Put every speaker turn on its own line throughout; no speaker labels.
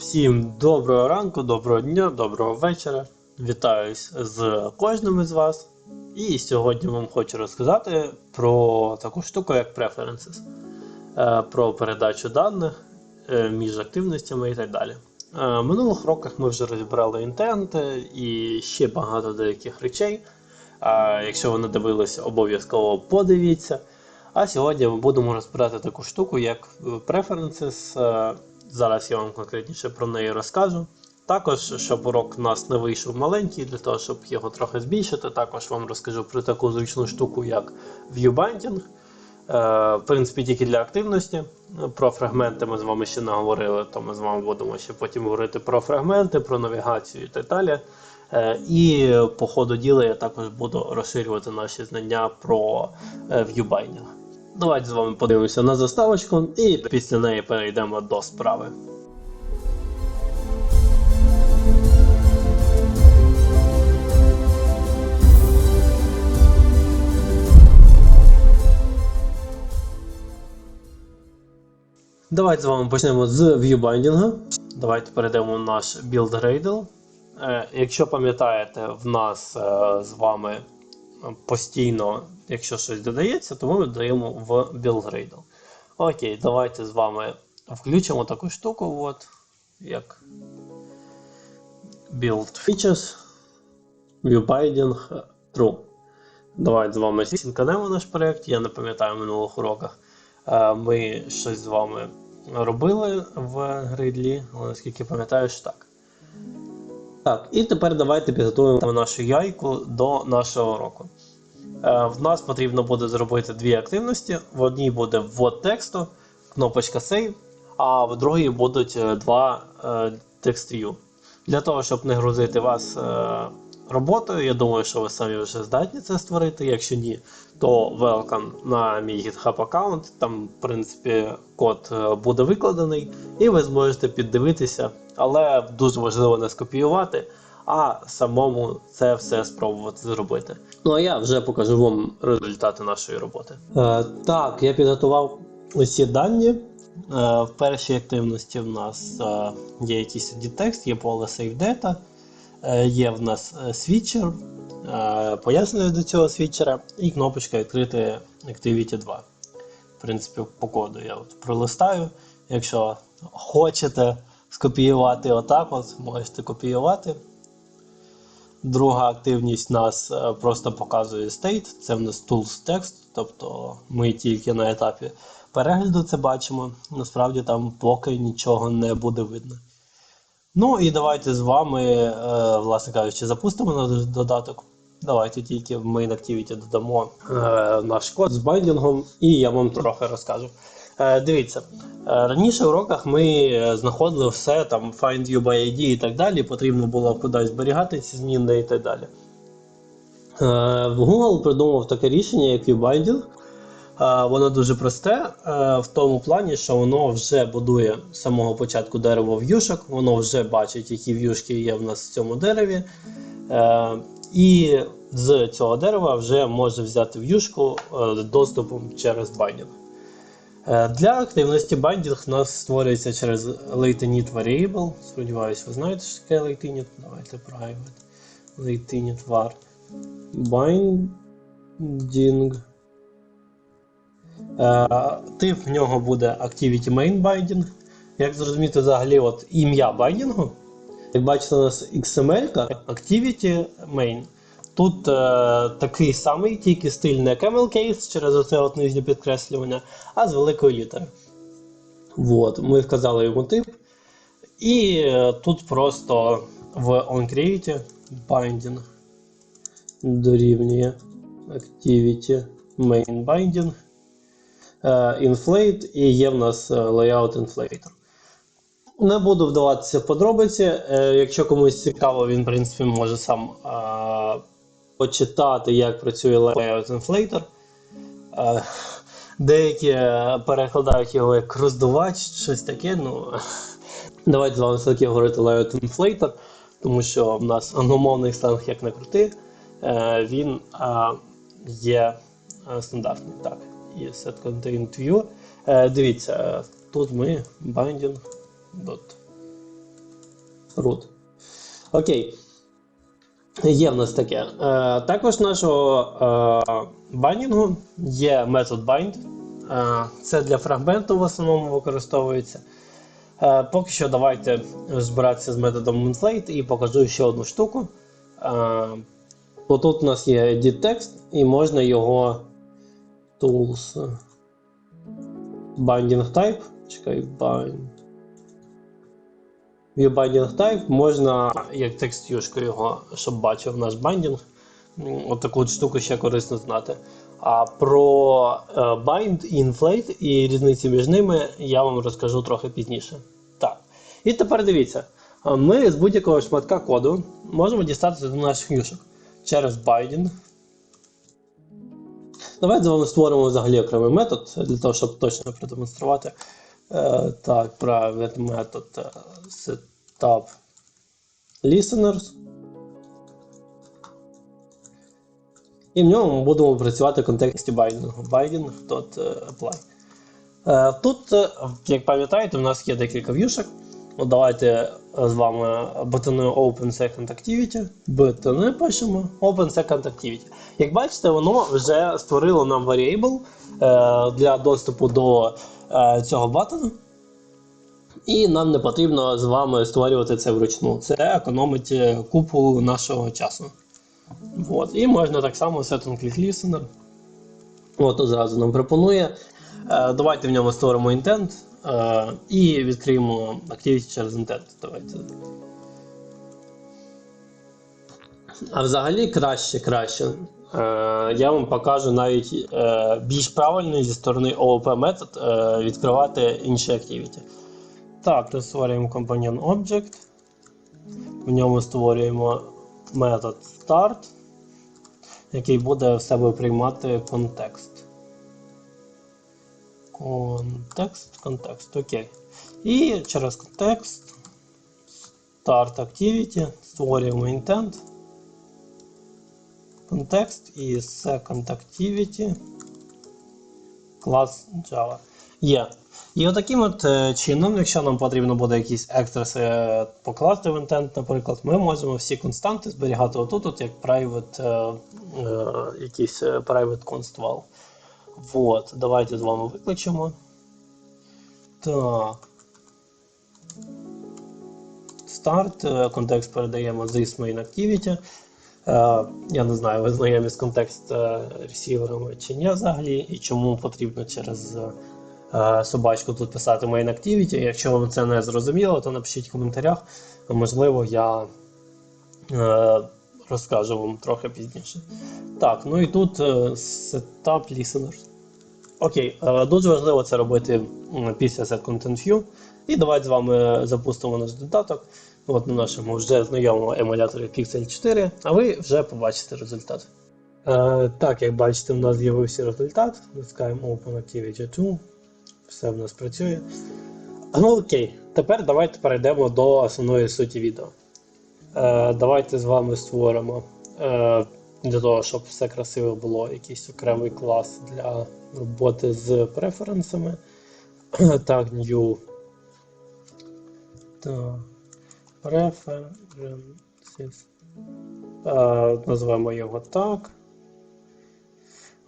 Всім доброго ранку, доброго дня, доброго вечора. Вітаюсь з кожним із вас. І сьогодні вам хочу розказати про таку штуку, як Preferences, Е, про передачу даних е, між активностями і так далі. Е, В минулих роках ми вже розібрали інтенти і ще багато деяких речей. Якщо ви не дивилися, обов'язково подивіться. А сьогодні ми будемо розбирати таку штуку, як Preferences. Е, Зараз я вам конкретніше про неї розкажу. Також, щоб урок у нас не вийшов маленький, для того, щоб його трохи збільшити, також вам розкажу про таку зручну штуку, як ViewBinding. Е, В принципі, тільки для активності. Про фрагменти ми з вами ще не говорили, то ми з вами будемо ще потім говорити про фрагменти, про навігацію і так далі. Е, І по ходу діла я також буду розширювати наші знання про е, ViewBinding. Давайте з вами подивимося на заставочку і після неї перейдемо до справи. Давайте з вами почнемо з viewbinding. Давайте перейдемо в наш build Gradle. Е, Якщо пам'ятаєте, в нас е, з вами постійно, якщо щось додається, то ми додаємо в build Gradle. Окей, давайте з вами включимо таку штуку, от, як build features, viewbinding true. Давайте з вами сінканемо наш проєкт. Я не пам'ятаю в минулих уроках. Е, Ми щось з вами робили в гридлі, але наскільки пам'ятаю, що так. Так, і тепер давайте підготуємо нашу яйку до нашого уроку. Е, В нас потрібно буде зробити дві активності. В одній буде ввод тексту, кнопочка Save, а в другій будуть е, два е, view. Для того, щоб не грузити вас е, роботою, я думаю, що ви самі вже здатні це створити. Якщо ні, то welcome на мій GitHub аккаунт. Там, в принципі, код е, буде викладений, і ви зможете піддивитися, але дуже важливо не скопіювати, а самому це все спробувати зробити. Ну а я вже покажу вам результати нашої роботи. Е, так, я підготував усі дані. Е, в першій активності в нас е, є якийсь ID текст, є поле Save Data, є в нас е, світчер, е, пояснення до цього світчера і кнопочка відкрити Activity 2. В принципі, по коду я от пролистаю. Якщо хочете скопіювати отак, от, можете копіювати. Друга активність нас е, просто показує state, це в нас tools text, тобто ми тільки на етапі перегляду це бачимо. Насправді там поки нічого не буде видно. Ну і давайте з вами, е, власне кажучи, запустимо наш додаток. Давайте тільки в Main Activity додамо е, наш код з байдингом, і я вам трохи розкажу. Е, Дивіться, раніше в уроках ми знаходили все там find you by ID і так далі. Потрібно було кудись зберігати ці зміни і так далі. Google придумав таке рішення, як ViewBinding. Е, Воно дуже просте е, в тому плані, що воно вже будує з самого початку дерево в'юшок, воно вже бачить, які в'юшки є в нас в цьому дереві. Е, І з цього дерева вже може взяти в'юшку доступом через байдінг. Для активності байдінг у нас створюється через latenit variable. Сподіваюсь, ви знаєте, що таке latenit. Давайте private latenit var binding. Е, Тип в нього буде Activity Main Binding. Як зрозуміти взагалі от ім'я байдінгу? Як бачите, у нас XML, Activity Main. Тут е, такий самий, тільки стиль не camel case через оце от нижнє підкреслювання, а з великої літери. От, ми вказали йому тип. І е, тут просто в onCreate binding дорівнює Activity Main Binding. Е, Inflate і є в нас е, Layout Inflator. Не буду вдаватися в подробиці. Е, Якщо комусь цікаво, він, в принципі, може сам почитати, як працює Layout Inflator. Деякі перекладають його як роздувач, щось таке. Ну, давайте з вами все-таки говорити Layout Inflator, тому що в нас англомовний сленг як не крути, він є стандартний. Так, і set. Е, Дивіться, е, тут ми binding.root. Окей. Є в нас таке. Е, також нашого е, байнінгу є метод bind. Е, це для фрагменту в основному використовується. Е, поки що давайте збиратися з методом inflate і покажу ще одну штуку. Е, отут у нас є edit text, і можна його tools. Binding type. Чекай, bind. View binding type можна як текстюшку його, щоб бачив наш бандінг. От таку от штуку ще корисно знати. А про е, bind і inflate і різниці між ними я вам розкажу трохи пізніше. Так. І тепер дивіться. Ми з будь-якого шматка коду можемо дістатися до наших юшок через binding. Давайте з вами створимо взагалі окремий метод для того, щоб точно продемонструвати. Е, так, private метод е, setup listeners. І в ньому ми будемо працювати в контексті байдингу. Binding.apply. Е, Тут, е, як пам'ятаєте, у нас є декілька в'юшок. От Давайте з вами бутонуємо Open Second Activity. Бутони пишемо Open Second Activity. Як бачите, воно вже створило нам variable е, для доступу до е, цього бутону. І нам не потрібно з вами створювати це вручну. Це економить е, купу нашого часу. От. І можна так само set on click listener. От зразу нам пропонує. Давайте в ньому створимо е, і відкриємо activity через intent. Давайте. А взагалі краще, краще. Е, я вам покажу навіть е, більш правильно зі сторони OOP метод відкривати інші activity. Так, тут створюємо companion object. В ньому створюємо метод start, який буде в себе приймати контекст. Контекст, контекст, окей. І через контекст start activity створюємо intent. Контекст і second activity клас Java. Є. І отаким от е, чином, якщо нам потрібно буде якісь екстраси е, покласти в intent, наприклад, ми можемо всі константи зберігати отут, от як private, е, якийсь private const val. Вот, давайте з вами викличемо. Так. Start, е, контекст передаємо this main activity. Е, Я не знаю, ви знайомі з контекст е, ресіверами чи ні взагалі, і чому потрібно через собачку тут писати main activity. Якщо вам це не зрозуміло, то напишіть в коментарях. Можливо, я розкажу вам трохи пізніше. Так, ну і тут setup listeners. Окей, е, дуже важливо це робити після content view. І давайте з вами запустимо наш додаток. От на нашому вже знайомому емуляторі Pixel 4, а ви вже побачите результат. Е, так, як бачите, у нас з'явився результат. Натискаємо Open Activity 2. Все в нас працює. Ну окей, тепер давайте перейдемо до основної суті відео. Е, давайте з вами створимо е, для того, щоб все красиво було, якийсь окремий клас для роботи з преференсами. так, new. Так. Preferences. Е, назвемо його так.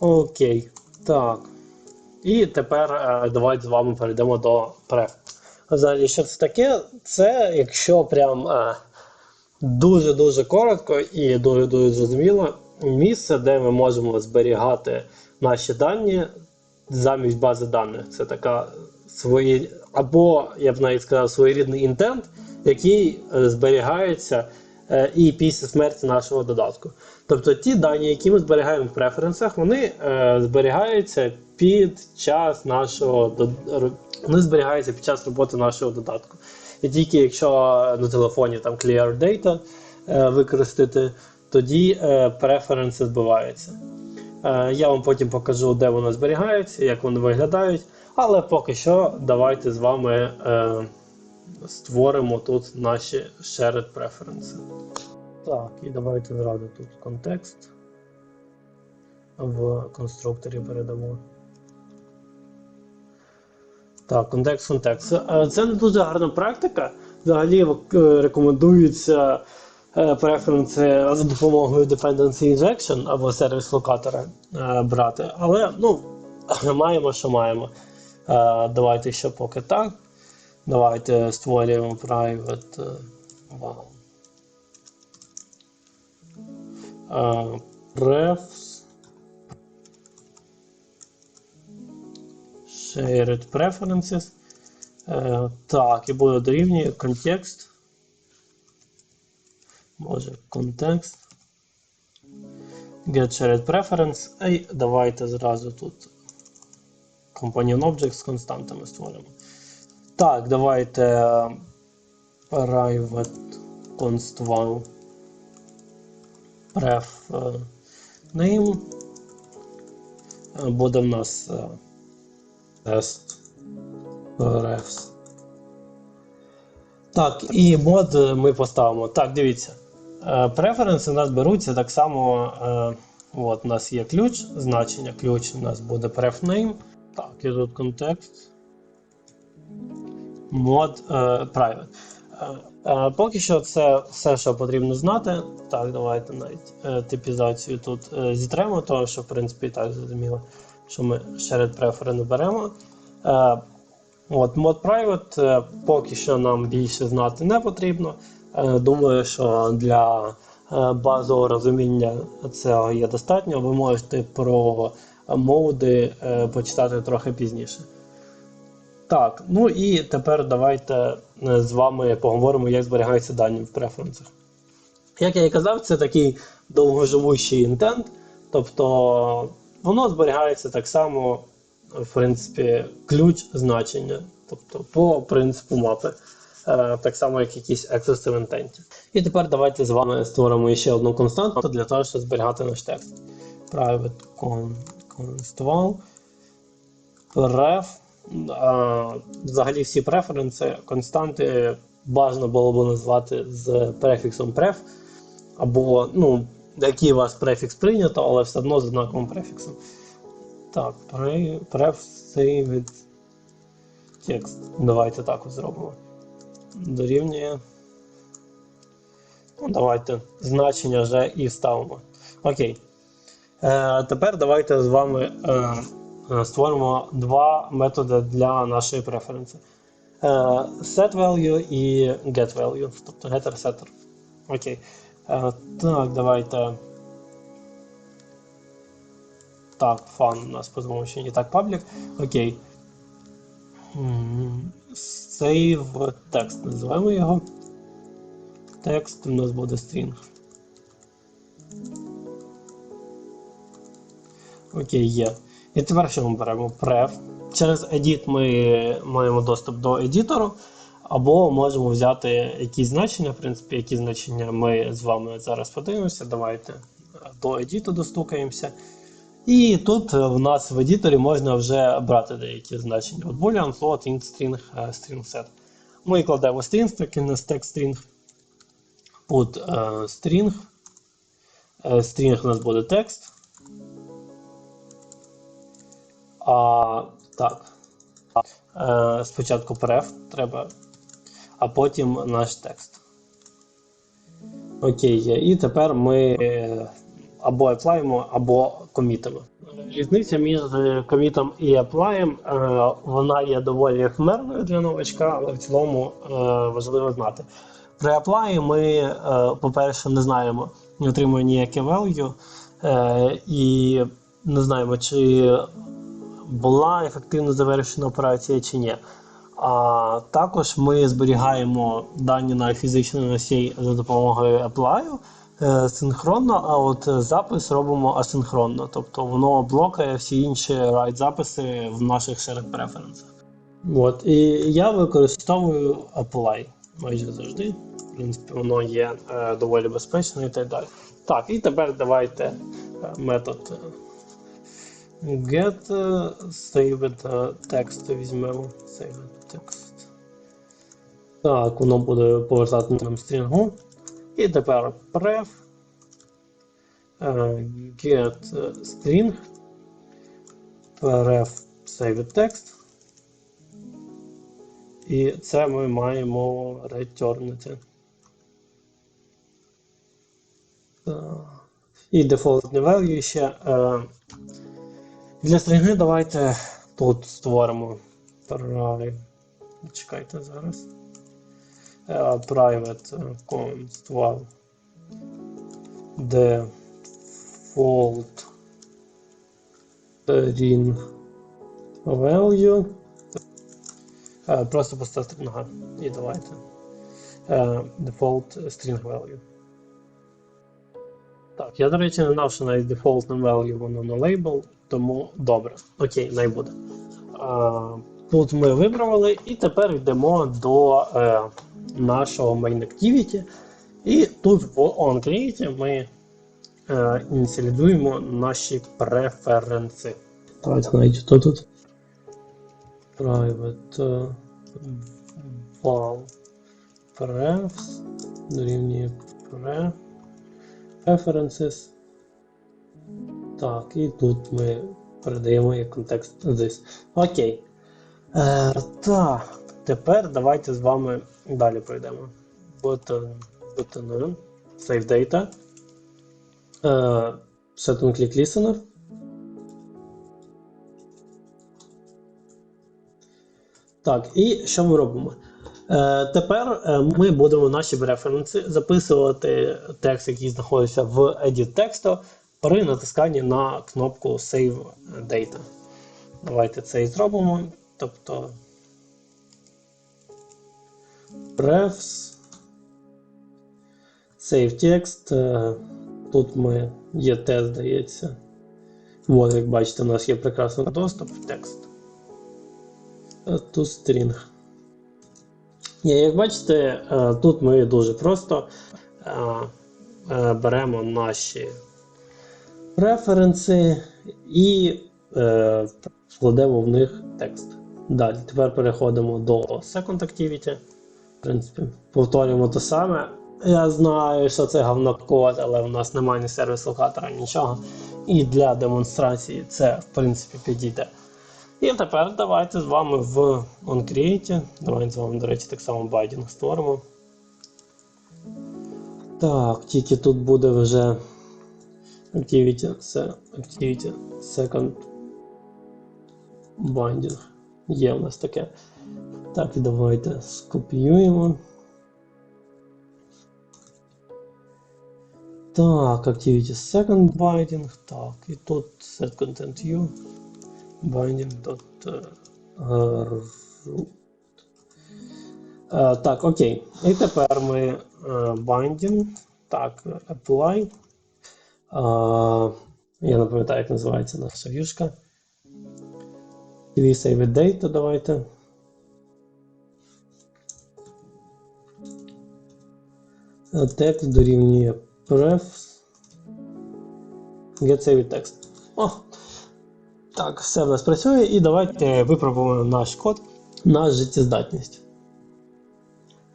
Окей. Так. І тепер е, давайте з вами перейдемо до pref. Взагалі, що це таке? Це якщо прям е, дуже-дуже коротко і дуже-дуже зрозуміло, місце, де ми можемо зберігати наші дані замість бази даних. Це така свої, або, я б навіть сказав, своєрідний інтент, який е, зберігається е, і після смерті нашого додатку. Тобто ті дані, які ми зберігаємо в преференсах, вони е, зберігаються під час нашого вони зберігаються під час роботи нашого додатку. І тільки якщо на телефоні там Clear Data використати, тоді преференси збиваються. Е, я вам потім покажу, де воно зберігається, як вони виглядають. Але поки що давайте з вами е, створимо тут наші shared preferences. Так, і давайте зразу тут контекст в конструкторі передамо. Так, контекст, контекст. Е, Це не дуже гарна практика, Взагалі е, рекомендується преференси за допомогою Dependency Injection або сервіс локатора е, брати. Але ну, маємо, що маємо. Е, Давайте ще поки так. Давайте створюємо private е, prefs shared preferences. Так, і буде дорівнює контекст. Може, контекст. Get shared preference. І давайте зразу тут companion object з константами створимо. Так, давайте е, private const val pref е, name. Е, Буде в нас test refs. Так, і мод ми поставимо. Так, дивіться. Е, Преференси у нас беруться так само. е, От, у нас є ключ, значення ключ у нас буде pref name. Так, і тут контекст. Мод е, private. Поки що це все, що потрібно знати. Так, давайте навіть типізацію тут зітремо, тому що, в принципі, так зрозуміло, що ми shared preference беремо. От, мод private поки що нам більше знати не потрібно. Е, Думаю, що для е, базового розуміння цього є достатньо. Ви можете про моди е, почитати трохи пізніше. Так, ну і тепер давайте з вами поговоримо, як зберігаються дані в преференсах. Як я і казав, це такий довгоживущий інтент, тобто воно зберігається так само, в принципі, ключ значення, тобто по принципу мапи, так само, як якісь в інтенті. І тепер давайте з вами створимо ще одну константу для того, щоб зберігати наш текст. Private con, const ref. А, Взагалі всі преференси, константи бажано було б назвати з префіксом pref, або, ну, який у вас префікс прийнято, але все одно з однаковим префіксом. Так, pref saved text. Давайте так зробимо. Дорівнює. Ну, давайте значення вже і вставимо. Окей. Е, тепер давайте з вами е, е, створимо два методи для нашої преференси. Е, set value і get value, тобто getter setter. Окей. Е, так, давайте. Так, фан у нас по замовченню. Так, public. Окей. Save text. Називаємо його. Текст у нас буде string. Окей, є. І тепер що ми беремо? Pref. Через edit ми маємо доступ до едітору, або можемо взяти якісь значення. В принципі, які значення ми з вами зараз подивимося. Давайте до едіту достукаємося. І тут в нас в едіторі можна вже брати деякі значення. От Boolean, float, int, string, е, string set. Ми кладемо string, так і на stack string. Put е, string. Е, String у нас буде текст. А, так. Е, спочатку pref треба, а потім наш текст. Окей. І тепер ми е, або аплаємо, або комітимо. Різниця між комітом і аплаєм, е, вона є доволі хмерною для новачка, але в цілому е, важливо знати. При аплаї ми, е, по-перше, не знаємо, не отримуємо ніяке value, е, і не знаємо, чи була ефективно завершена операція чи ні. А також ми зберігаємо дані на фізичний носій за допомогою apply е, синхронно, а от запис робимо асинхронно. Тобто воно блокає всі інші write записи в наших shared preferences. От, і я використовую apply майже завжди. В принципі, воно є е, доволі безпечно і так далі. Так, і тепер давайте е, метод е, get е, saved е, text візьмемо. Saved text. Так, воно буде повертати нам стрінгу. І тепер pref е, get е, string pref saved text. І це ми маємо ретернити. І default value ще. Е, для стрінги давайте тут створимо. Чекайте зараз. Е, private const val default string value. Е, Просто пуста стрінга. І давайте. Е, Default string value. Так, я, до речі, не знав, що навіть default value воно на лейбл, тому добре. Окей, най буде. Тут ми вибрали, і тепер йдемо до нашого main activity. І тут в onCreate ми е, ініціалізуємо наші преференси. Давайте навіть хто тут. Private е, val prefs дорівнює pre preferences. Так, і тут ми передаємо як контекст this. Окей. Е, так, тепер давайте з вами далі пройдемо. Button, button, save data. Е, set on click listener. Так, і що ми робимо? Е, тепер е, ми будемо наші референси записувати текст, який знаходиться в edit тексту, при натисканні на кнопку Save Data. Давайте це і зробимо. Тобто refs, Save Text. Е, Тут ми є тест, здається. От, як бачите, у нас є прекрасний доступ в текст. To string. І, Як бачите, е, тут ми дуже просто е, беремо наші референси і вкладемо в них текст. Далі, тепер переходимо до Second Activity. В принципі, повторюємо те саме. Я знаю, що це говнокод, але в нас немає ні сервіс локатора, нічого. І для демонстрації це, в принципі, підійде. І тепер давайте з вами в OnCreate. Давайте з вами, до речі, так само байдінг створимо. Так, тільки тут буде вже Activity, Activity Second Binding. Є у нас таке. Так, давайте скопіюємо. Так, Activity Second Binding. Так, і тут Set Content U. Binding.root. Е, Так, окей. І тепер ми е, binding. Так, apply. Е, Я не пам'ятаю, як називається наша в'юшка. Save data давайте. Текст дорівнює. Get save text. О! Так, все в нас працює, і давайте випробуємо наш код на життєздатність.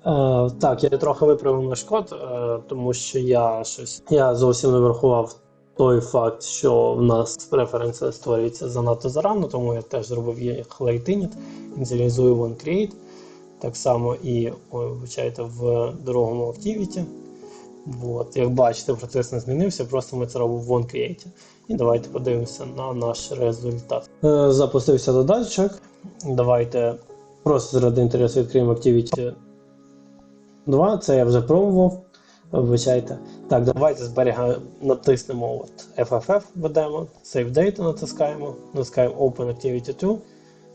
Е, так, я трохи виправив наш код, е, тому що я щось. Я зовсім не врахував той факт, що в нас преференція створюється занадто зарано, тому я теж зробив їх late init, ініціалізую onCreate. Так само і вибачайте, в другому Activity. От, як бачите, процес не змінився, просто ми це робимо в OneCreate. І давайте подивимося на наш результат. Е, запустився додатчик. Давайте просто заради інтересу відкриємо Activity 2. Це я вже пробував. Вибачайте. Так, давайте зберігаємо, натиснемо от FFF, ведемо, Save Data натискаємо, натискаємо Open Activity 2.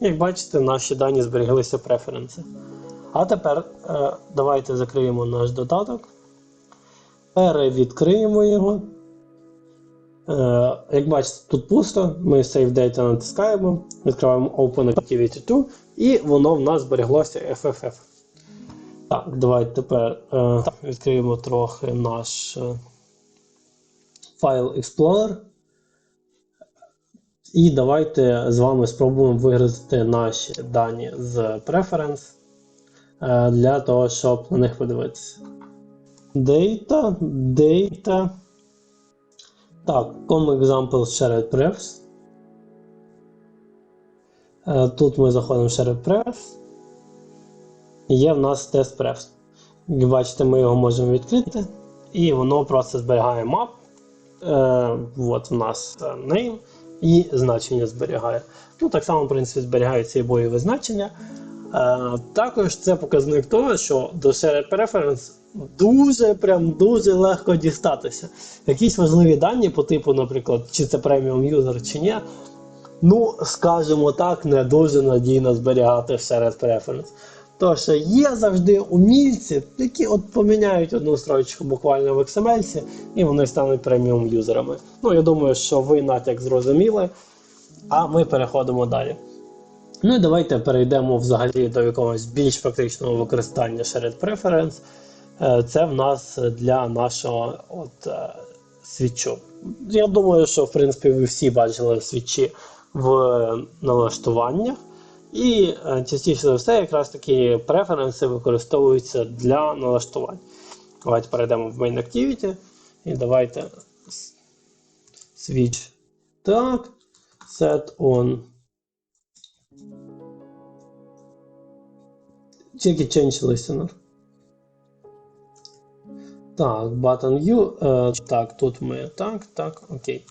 Як бачите, наші дані зберіглися преференси. А тепер е, давайте закриємо наш додаток. Перевідкриємо його. Е, як бачите, тут пусто. Ми Save Data натискаємо, відкриваємо Open Activity 2, і воно в нас збереглося FFF. Так, давайте тепер е, відкриємо трохи наш файл Explorer. І давайте з вами спробуємо вигрузити наші дані з Preference е, для того, щоб на них подивитися. Data, data. Так, com example shared prefs. Е, Тут ми заходимо в shared prefs. є в нас тест prefs. Як бачите, ми його можемо відкрити, і воно просто зберігає map. Е, от у нас е, name і значення зберігає. Ну, Так само, в принципі, зберігаються і бойові значення. Е, також це показник того, що до Shared Preference дуже прям дуже легко дістатися. Якісь важливі дані по типу, наприклад, чи це преміум юзер, чи ні. Ну, скажімо так, не дуже надійно зберігати в Shared Preference. Тож є завжди умільці, які от поміняють одну строчку буквально в XML, і вони стануть преміум юзерами. Ну, я думаю, що ви натяк зрозуміли, а ми переходимо далі. Ну і давайте перейдемо взагалі до якогось більш практичного використання Shared Preference. Е, Це в нас для нашого от, е, свічу. Я думаю, що в принципі ви всі бачили свічі в налаштуваннях. І е, частіше за все, якраз такі преференси використовуються для налаштувань. Давайте перейдемо в Main Activity і давайте switch так, set on. Тільки change listener. Так, button U. Е, так, тут ми так, так, окей.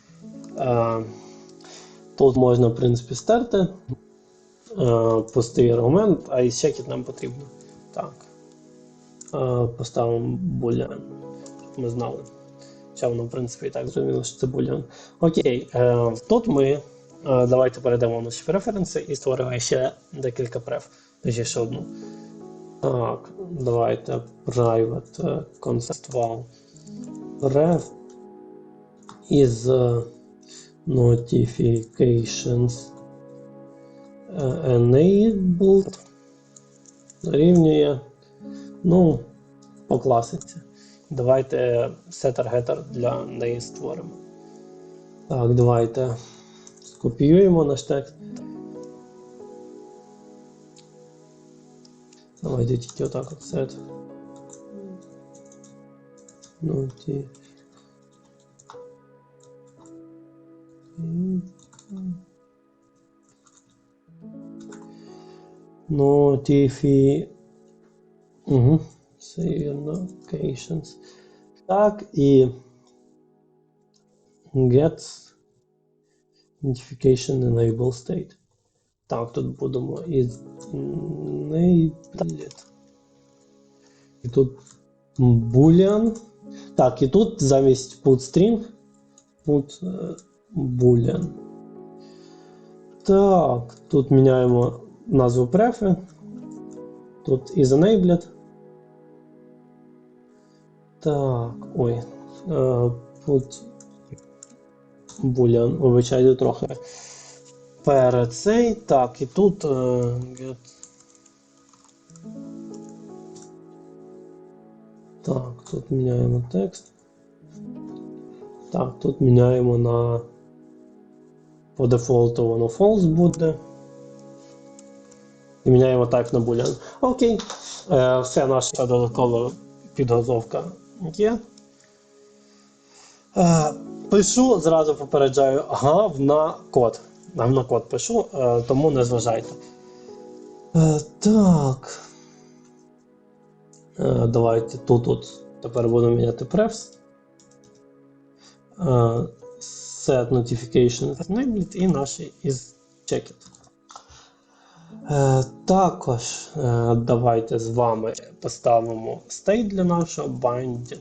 Е, тут можна, в принципі, стерти. Е, пустий аргумент, а із чекіт нам потрібно. Так. Е, поставимо boolean. Щоб Ми знали. Хоча воно, в принципі, і так зрозуміло, що це boolean. Окей, е, тут ми. Давайте перейдемо в наші преференси і створимо ще декілька преф. Точніше ще одну. Так, давайте private е, concept ref із notifications enabled дорівнює, ну, по класиці. Давайте setter-getter для неї створимо. Так, давайте скопіюємо наш текст. Давайте тільки отак от set. Ну, ті. Notifi... Угу. Notifications. Так, і gets notification enable state. Так, тут будемо із enabled. І тут boolean. Так, і тут замість put string put е, boolean. Так, тут міняємо назву префи. Тут is enabled. Так, ой. е, Put boolean, вибачайте трохи. Перед цей. Так, і тут. е, get. Так, тут міняємо текст. Так, тут міняємо на. По дефолту воно false буде. І міняємо так на boolean. Окей. Е, все наша додаткова підготовка є. Е, пишу, зразу попереджаю гавна код. Гавна код пишу, е, тому не зважайте. Так. Давайте тут от тепер будемо міняти prefs. Set notification enabled і наш is checked. Е, також е, давайте з вами поставимо state для нашого binding.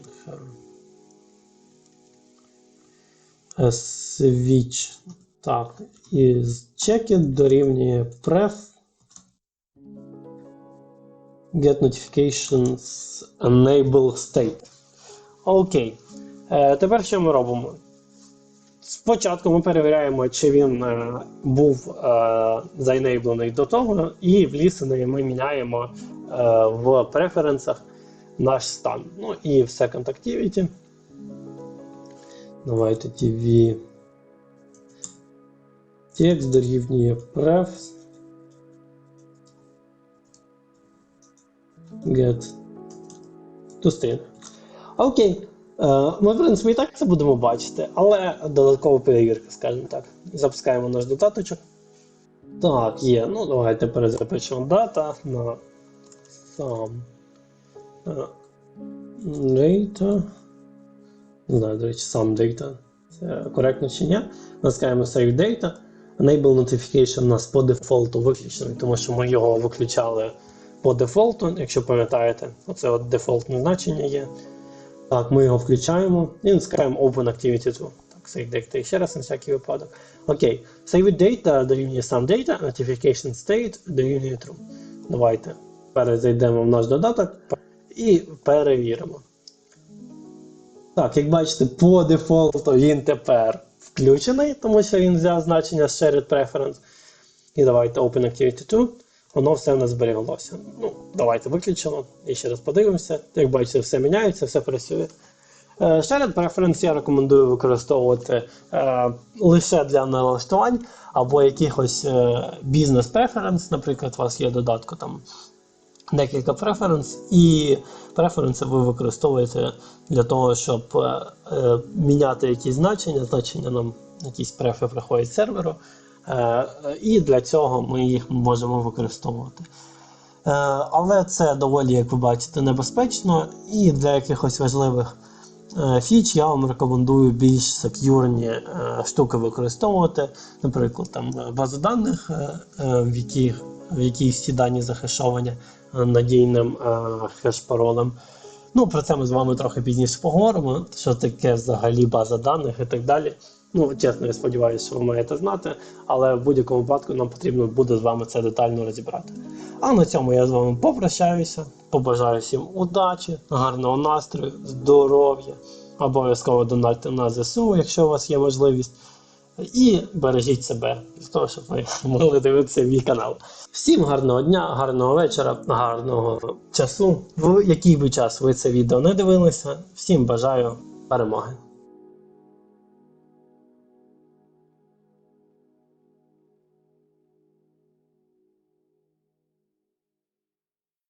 Е, switch. Так, is checked дорівнює pref get notifications enable state. Окей. Е, тепер що ми робимо? Спочатку ми перевіряємо, чи він е, був е, заенейблений до того, і в listener ми міняємо е, в преференсах наш стан. Ну і в Second Activity. Давайте TV. Текст дорівнює pref. Get to string. Окей. Е, Ми, в принципі, і так це будемо бачити, але додаткова перевірка, скажімо так. Запускаємо наш додаточок. Так, є. Ну, давайте перезапишемо дата на Sum е, data. Не до речі, sum data. Це коректно чи ні. Натискаємо Save Data. Enable Notification у нас по дефолту виключений, тому що ми його виключали по дефолту, якщо пам'ятаєте, оце от дефолтне значення є. Так, ми його включаємо і натискаємо Open Activity 2. Так, Save Data ще раз на всякий випадок. Окей. Save Data дорівнює sum data, Notification State дорівнює true. Давайте перезайдемо в наш додаток і перевіримо. Так, як бачите, по дефолту він тепер включений, тому що він взяв значення Shared Preference. І давайте Open Activity 2. Воно все нас зберіглося. Ну, давайте виключимо і ще раз подивимося. Як бачите, все міняється, все працює. Е, Shared Preference я рекомендую використовувати е, лише для налаштувань або якихось е, Business Preference, наприклад, у вас є додатку там декілька преференс, і преференси ви використовуєте для того, щоб е, е, міняти якісь значення, значення нам якісь префи приходять з серверу, е, е, і для цього ми їх можемо використовувати. Е, але це доволі, як ви бачите, небезпечно, і для якихось важливих е, фіч я вам рекомендую більш сек'юрні е, штуки використовувати, наприклад, там е, бази даних, е, е, в яких в якій всі дані захешовані е, надійним е, хеш-паролем. Ну, про це ми з вами трохи пізніше поговоримо, що таке взагалі база даних і так далі. Ну, чесно, я сподіваюся, що ви маєте знати, але в будь-якому випадку нам потрібно буде з вами це детально розібрати. А на цьому я з вами попрощаюся. Побажаю всім удачі, гарного настрою, здоров'я. Обов'язково донатьте на ЗСУ, якщо у вас є можливість. І бережіть себе для того, щоб ви могли дивитися мій канал. Всім гарного дня, гарного вечора, гарного часу. В який би час ви це відео не дивилися. Всім бажаю перемоги.